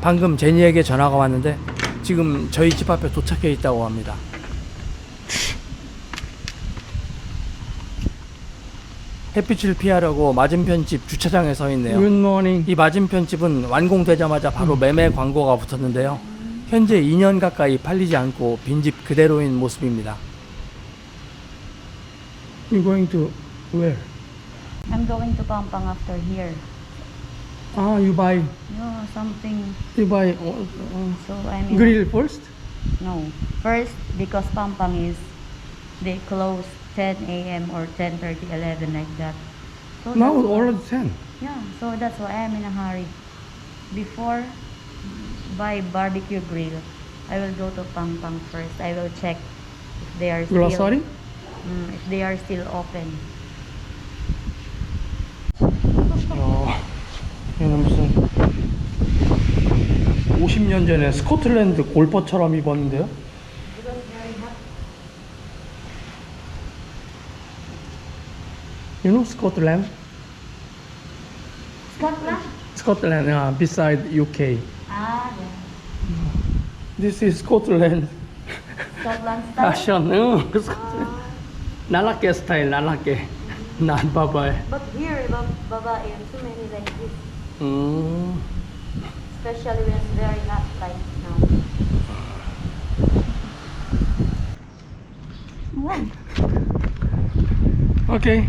방금 제니에게 전화가 왔는데 지금 저희 집 앞에 도착해 있다고 합니다. 햇빛을 피하려고 맞은편 집 주차장에 서 있네요. Good morning. 이 맞은편 집은 완공되자마자 바로 매매 광고가 붙었는데요. 현재 2년 가까이 팔리지 않고 빈집 그대로인 모습입니다. You going to where? I'm going to Pampang after here. Ah, you buy No, something. you buy uh, uh, So I mean, grill first. no. First, because Pampang is, they close 10 a.m. or 10.30, 11 like that. So Now that's why- already ten. Yeah, so that's why I'm in a hurry. Before buy barbecue grill, I will go to Pampang first. I will check if they are still Grocery? Mm, if they are still open. 얘는 무슨 50년 전에 스코틀랜드 골퍼처럼 입었는데요? You know Scotland? Scotland? Scotland, uh, beside UK. Ah, yeah. This is Scotland Scotland style. fashion. 응, 스코틀랜드. 나라게 스타일, 나라게. 난 봐봐요. But here, bab babae, so many like this. 음, Especially when it's very hot like now. One. okay.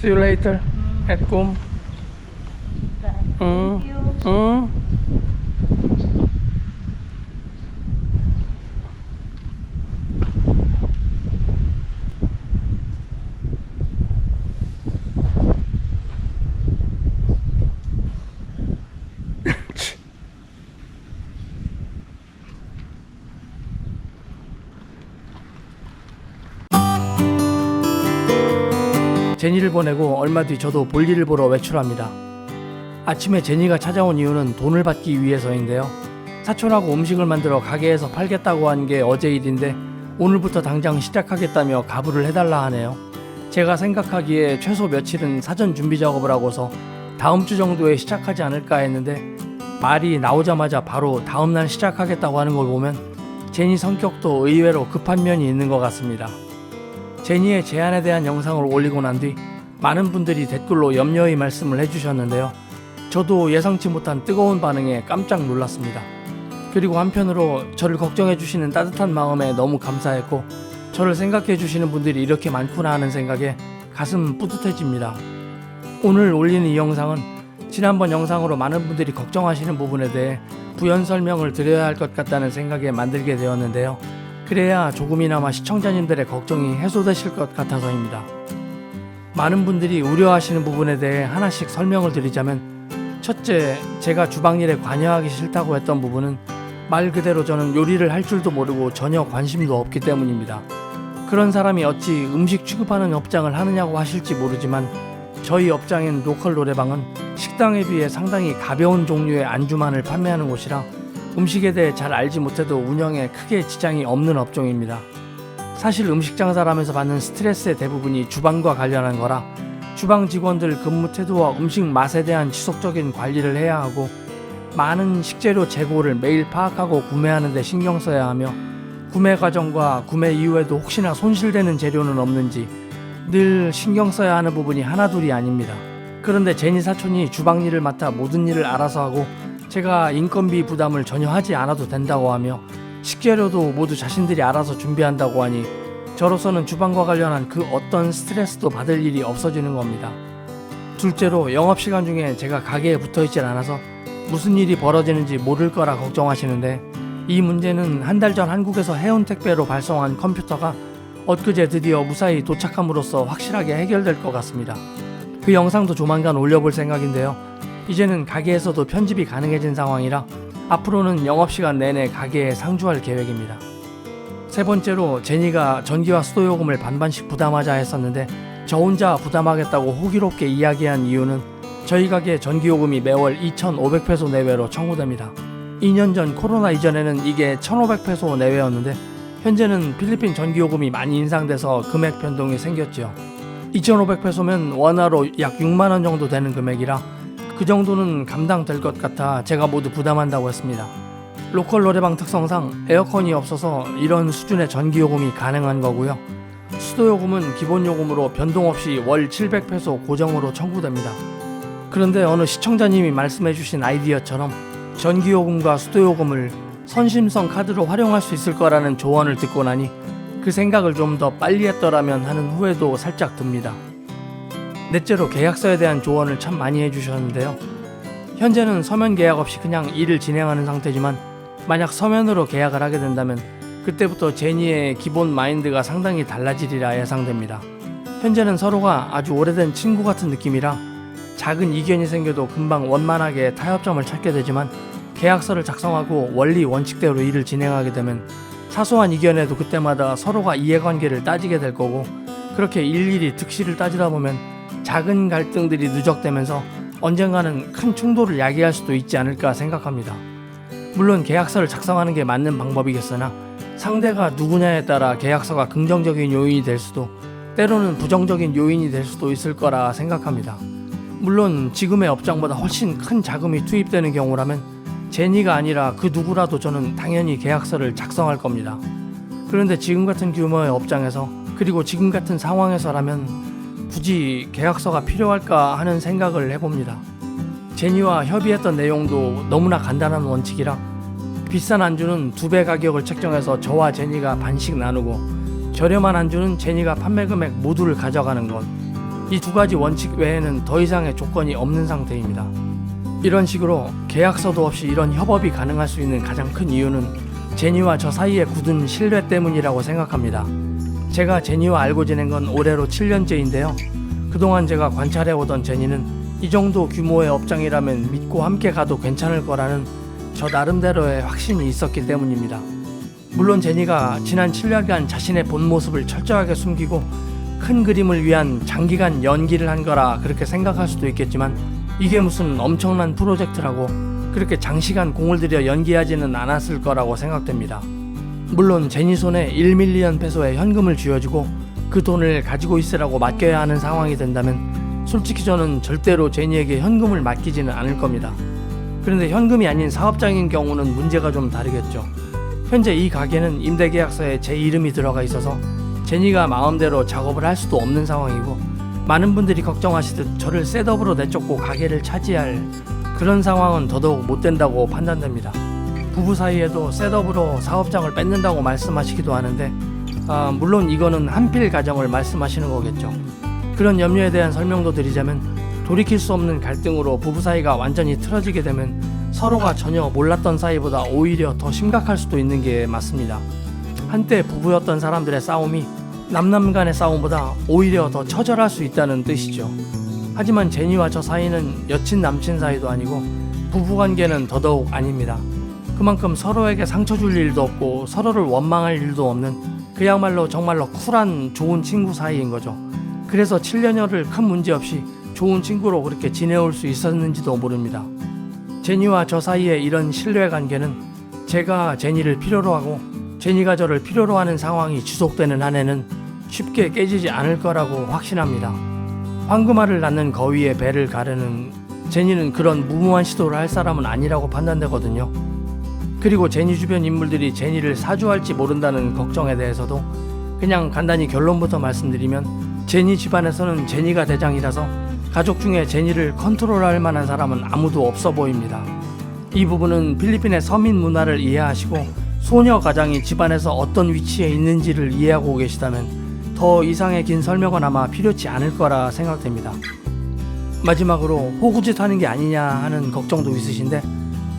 See you later at home. 제니를 보내고 얼마 뒤 저도 볼일을 보러 외출합니다. 아침에 제니가 찾아온 이유는 돈을 받기 위해서인데요. 사촌하고 음식을 만들어 가게에서 팔겠다고 한 게 어제 일인데 오늘부터 당장 시작하겠다며 가부를 해달라 하네요. 제가 생각하기에 최소 며칠은 사전 준비 작업을 하고서 다음 주 정도에 시작하지 않을까 했는데 말이 나오자마자 바로 다음 날 시작하겠다고 하는 걸 보면 제니 성격도 의외로 급한 면이 있는 것 같습니다. 제니의 제안에 대한 영상을 올리고 난 뒤 많은 분들이 댓글로 염려의 말씀을 해주셨는데요. 저도 예상치 못한 뜨거운 반응에 깜짝 놀랐습니다. 그리고 한편으로 저를 걱정해 주시는 따뜻한 마음에 너무 감사했고 저를 생각해 주시는 분들이 이렇게 많구나 하는 생각에 가슴 뿌듯해집니다. 오늘 올리는 이 영상은 지난번 영상으로 많은 분들이 걱정하시는 부분에 대해 부연 설명을 드려야 할 것 같다는 생각에 만들게 되었는데요. 그래야 조금이나마 시청자님들의 걱정이 해소되실 것 같아서입니다. 많은 분들이 우려하시는 부분에 대해 하나씩 설명을 드리자면 첫째, 제가 주방일에 관여하기 싫다고 했던 부분은 말 그대로 저는 요리를 할 줄도 모르고 전혀 관심도 없기 때문입니다. 그런 사람이 어찌 음식 취급하는 업장을 하느냐고 하실지 모르지만 저희 업장인 로컬 노래방은 식당에 비해 상당히 가벼운 종류의 안주만을 판매하는 곳이라 음식에 대해 잘 알지 못해도 운영에 크게 지장이 없는 업종입니다. 사실 음식 장사를 하면서 받는 스트레스의 대부분이 주방과 관련한 거라 주방 직원들 근무 태도와 음식 맛에 대한 지속적인 관리를 해야 하고 많은 식재료 재고를 매일 파악하고 구매하는 데 신경 써야 하며 구매 과정과 구매 이후에도 혹시나 손실되는 재료는 없는지 늘 신경 써야 하는 부분이 하나둘이 아닙니다. 그런데 제니 사촌이 주방 일을 맡아 모든 일을 알아서 하고 제가 인건비 부담을 전혀 하지 않아도 된다고 하며 식재료도 모두 자신들이 알아서 준비한다고 하니 저로서는 주방과 관련한 그 어떤 스트레스도 받을 일이 없어지는 겁니다. 둘째로 영업시간 중에 제가 가게에 붙어 있질 않아서 무슨 일이 벌어지는지 모를 거라 걱정하시는데 이 문제는 한 달 전 한국에서 해운 택배로 발송한 컴퓨터가 엊그제 드디어 무사히 도착함으로써 확실하게 해결될 것 같습니다. 그 영상도 조만간 올려볼 생각인데요. 이제는 가게에서도 편집이 가능해진 상황이라 앞으로는 영업시간 내내 가게에 상주할 계획입니다. 세 번째로 제니가 전기와 수도요금을 반반씩 부담하자 했었는데 저 혼자 부담하겠다고 호기롭게 이야기한 이유는 저희 가게 전기요금이 매월 2,500페소 내외로 청구됩니다. 2년 전 코로나 이전에는 이게 1,500페소 내외였는데 현재는 필리핀 전기요금이 많이 인상돼서 금액 변동이 생겼죠. 2,500페소면 원화로 약 6만 원 정도 되는 금액이라 그 정도는 감당될 것 같아 제가 모두 부담한다고 했습니다. 로컬 노래방 특성상 에어컨이 없어서 이런 수준의 전기 요금이 가능한 거고요. 수도 요금은 기본 요금으로 변동 없이 월 700페소 고정으로 청구됩니다. 그런데 어느 시청자님이 말씀해주신 아이디어처럼 전기 요금과 수도 요금을 선심성 카드로 활용할 수 있을 거라는 조언을 듣고 나니 그 생각을 좀 더 빨리 했더라면 하는 후회도 살짝 듭니다. 넷째로 계약서에 대한 조언을 참 많이 해주셨는데요. 현재는 서면 계약 없이 그냥 일을 진행하는 상태지만 만약 서면으로 계약을 하게 된다면 그때부터 제니의 기본 마인드가 상당히 달라지리라 예상됩니다. 현재는 서로가 아주 오래된 친구 같은 느낌이라 작은 이견이 생겨도 금방 원만하게 타협점을 찾게 되지만 계약서를 작성하고 원리 원칙대로 일을 진행하게 되면 사소한 이견에도 그때마다 서로가 이해관계를 따지게 될 거고 그렇게 일일이 득실을 따지다 보면 작은 갈등들이 누적되면서 언젠가는 큰 충돌을 야기할 수도 있지 않을까 생각합니다. 물론 계약서를 작성하는 게 맞는 방법이겠으나 상대가 누구냐에 따라 계약서가 긍정적인 요인이 될 수도 때로는 부정적인 요인이 될 수도 있을 거라 생각합니다. 물론 지금의 업장보다 훨씬 큰 자금이 투입되는 경우라면 제니가 아니라 그 누구라도 저는 당연히 계약서를 작성할 겁니다. 그런데 지금 같은 규모의 업장에서 그리고 지금 같은 상황에서라면 굳이 계약서가 필요할까 하는 생각을 해봅니다. 제니와 협의했던 내용도 너무나 간단한 원칙이라 비싼 안주는 두 배 가격을 책정해서 저와 제니가 반씩 나누고 저렴한 안주는 제니가 판매 금액 모두를 가져가는 것. 이 두 가지 원칙 외에는 더 이상의 조건이 없는 상태입니다. 이런 식으로 계약서도 없이 이런 협업이 가능할 수 있는 가장 큰 이유는 제니와 저 사이에 굳은 신뢰 때문이라고 생각합니다. 제가 제니와 알고 지낸 건 올해로 7년째인데요. 그동안 제가 관찰해 오던 제니는 이 정도 규모의 업장이라면 믿고 함께 가도 괜찮을 거라는 저 나름대로의 확신이 있었기 때문입니다. 물론 제니가 지난 7년간 자신의 본 모습을 철저하게 숨기고 큰 그림을 위한 장기간 연기를 한 거라 그렇게 생각할 수도 있겠지만 이게 무슨 엄청난 프로젝트라고 그렇게 장시간 공을 들여 연기하지는 않았을 거라고 생각됩니다. 물론 제니 손에 1밀리언 페소의 현금을 쥐어주고 그 돈을 가지고 있으라고 맡겨야 하는 상황이 된다면 솔직히 저는 절대로 제니에게 현금을 맡기지는 않을 겁니다. 그런데 현금이 아닌 사업장인 경우는 문제가 좀 다르겠죠. 현재 이 가게는 임대계약서에 제 이름이 들어가 있어서 제니가 마음대로 작업을 할 수도 없는 상황이고 많은 분들이 걱정하시듯 저를 셋업으로 내쫓고 가게를 차지할 그런 상황은 더더욱 못 된다고 판단됩니다. 부부 사이에도 셋업으로 사업장을 뺏는다고 말씀하시기도 하는데 아, 물론 이거는 한필 가정을 말씀하시는 거겠죠. 그런 염려에 대한 설명도 드리자면 돌이킬 수 없는 갈등으로 부부 사이가 완전히 틀어지게 되면 서로가 전혀 몰랐던 사이보다 오히려 더 심각할 수도 있는 게 맞습니다. 한때 부부였던 사람들의 싸움이 남남 간의 싸움보다 오히려 더 처절할 수 있다는 뜻이죠. 하지만 제니와 저 사이는 여친 남친 사이도 아니고 부부 관계는 더더욱 아닙니다. 그만큼 서로에게 상처 줄 일도 없고 서로를 원망할 일도 없는 그야말로 정말로 쿨한 좋은 친구 사이인 거죠. 그래서 7년여를 큰 문제 없이 좋은 친구로 그렇게 지내올 수 있었는지도 모릅니다. 제니와 저 사이의 이런 신뢰 관계는 제가 제니를 필요로 하고 제니가 저를 필요로 하는 상황이 지속되는 한에는 쉽게 깨지지 않을 거라고 확신합니다. 황금알을 낳는 거위의 배를 가르는 제니는 그런 무모한 시도를 할 사람은 아니라고 판단되거든요. 그리고 제니 주변 인물들이 제니를 사주할지 모른다는 걱정에 대해서도 그냥 간단히 결론부터 말씀드리면 제니 집안에서는 제니가 대장이라서 가족 중에 제니를 컨트롤할 만한 사람은 아무도 없어 보입니다. 이 부분은 필리핀의 서민 문화를 이해하시고 소녀 가장이 집안에서 어떤 위치에 있는지를 이해하고 계시다면 더 이상의 긴 설명은 아마 필요치 않을 거라 생각됩니다. 마지막으로 호구짓 하는 게 아니냐 하는 걱정도 있으신데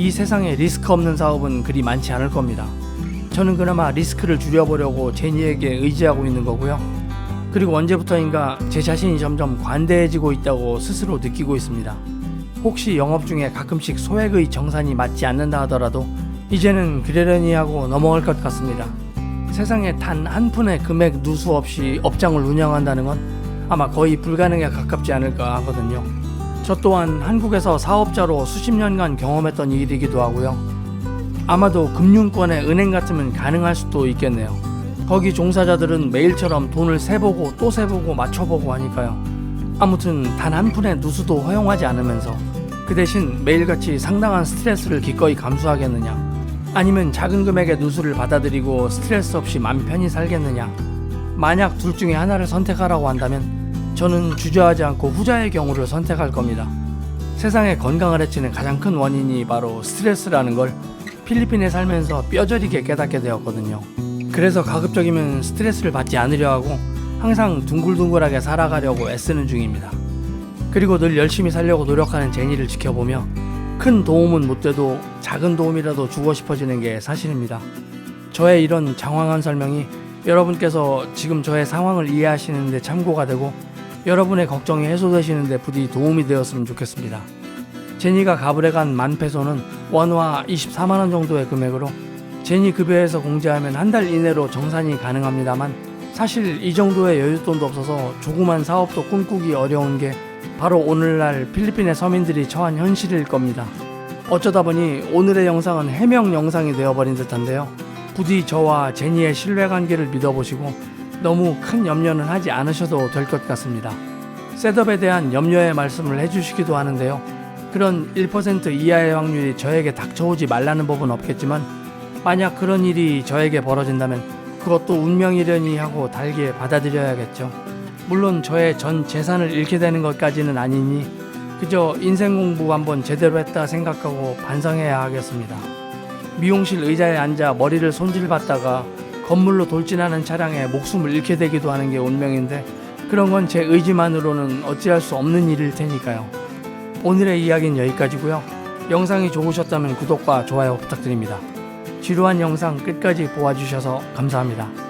이 세상에 리스크 없는 사업은 그리 많지 않을 겁니다. 저는 그나마 리스크를 줄여보려고 제니에게 의지하고 있는 거고요. 그리고 언제부터인가 제 자신이 점점 관대해지고 있다고 스스로 느끼고 있습니다. 혹시 영업 중에 가끔씩 소액의 정산이 맞지 않는다 하더라도 이제는 그러려니 하고 넘어갈 것 같습니다. 세상에 단 한 푼의 금액 누수 없이 업장을 운영한다는 건 아마 거의 불가능에 가깝지 않을까 하거든요. 저 또한 한국에서 사업자로 수십 년간 경험했던 일이기도 하고요. 아마도 금융권의 은행 같으면 가능할 수도 있겠네요. 거기 종사자들은 매일처럼 돈을 세보고 또 세보고 맞춰보고 하니까요. 아무튼 단 한 푼의 누수도 허용하지 않으면서 그 대신 매일같이 상당한 스트레스를 기꺼이 감수하겠느냐? 아니면 작은 금액의 누수를 받아들이고 스트레스 없이 맘 편히 살겠느냐? 만약 둘 중에 하나를 선택하라고 한다면 저는 주저하지 않고 후자의 경우를 선택할 겁니다. 세상에 건강을 해치는 가장 큰 원인이 바로 스트레스라는 걸 필리핀에 살면서 뼈저리게 깨닫게 되었거든요. 그래서 가급적이면 스트레스를 받지 않으려 하고 항상 둥글둥글하게 살아가려고 애쓰는 중입니다. 그리고 늘 열심히 살려고 노력하는 제니를 지켜보며 큰 도움은 못 돼도 작은 도움이라도 주고 싶어지는 게 사실입니다. 저의 이런 장황한 설명이 여러분께서 지금 저의 상황을 이해하시는데 참고가 되고 여러분의 걱정이 해소되시는데 부디 도움이 되었으면 좋겠습니다. 제니가 가불에 간 만페소는 원화 24만원 정도의 금액으로 제니 급여에서 공제하면 한 달 이내로 정산이 가능합니다만 사실 이 정도의 여윳돈도 없어서 조그만 사업도 꿈꾸기 어려운 게 바로 오늘날 필리핀의 서민들이 처한 현실일 겁니다. 어쩌다 보니 오늘의 영상은 해명 영상이 되어버린 듯한데요. 부디 저와 제니의 신뢰관계를 믿어보시고 너무 큰 염려는 하지 않으셔도 될 것 같습니다. 셋업에 대한 염려의 말씀을 해주시기도 하는데요. 그런 1% 이하의 확률이 저에게 닥쳐오지 말라는 법은 없겠지만 만약 그런 일이 저에게 벌어진다면 그것도 운명이려니 하고 달게 받아들여야겠죠. 물론 저의 전 재산을 잃게 되는 것까지는 아니니 그저 인생 공부 한번 제대로 했다 생각하고 반성해야 하겠습니다. 미용실 의자에 앉아 머리를 손질받다가 건물로 돌진하는 차량에 목숨을 잃게 되기도 하는 게 운명인데 그런 건 제 의지만으로는 어찌할 수 없는 일일 테니까요. 오늘의 이야기는 여기까지고요. 영상이 좋으셨다면 구독과 좋아요 부탁드립니다. 지루한 영상 끝까지 보아주셔서 감사합니다.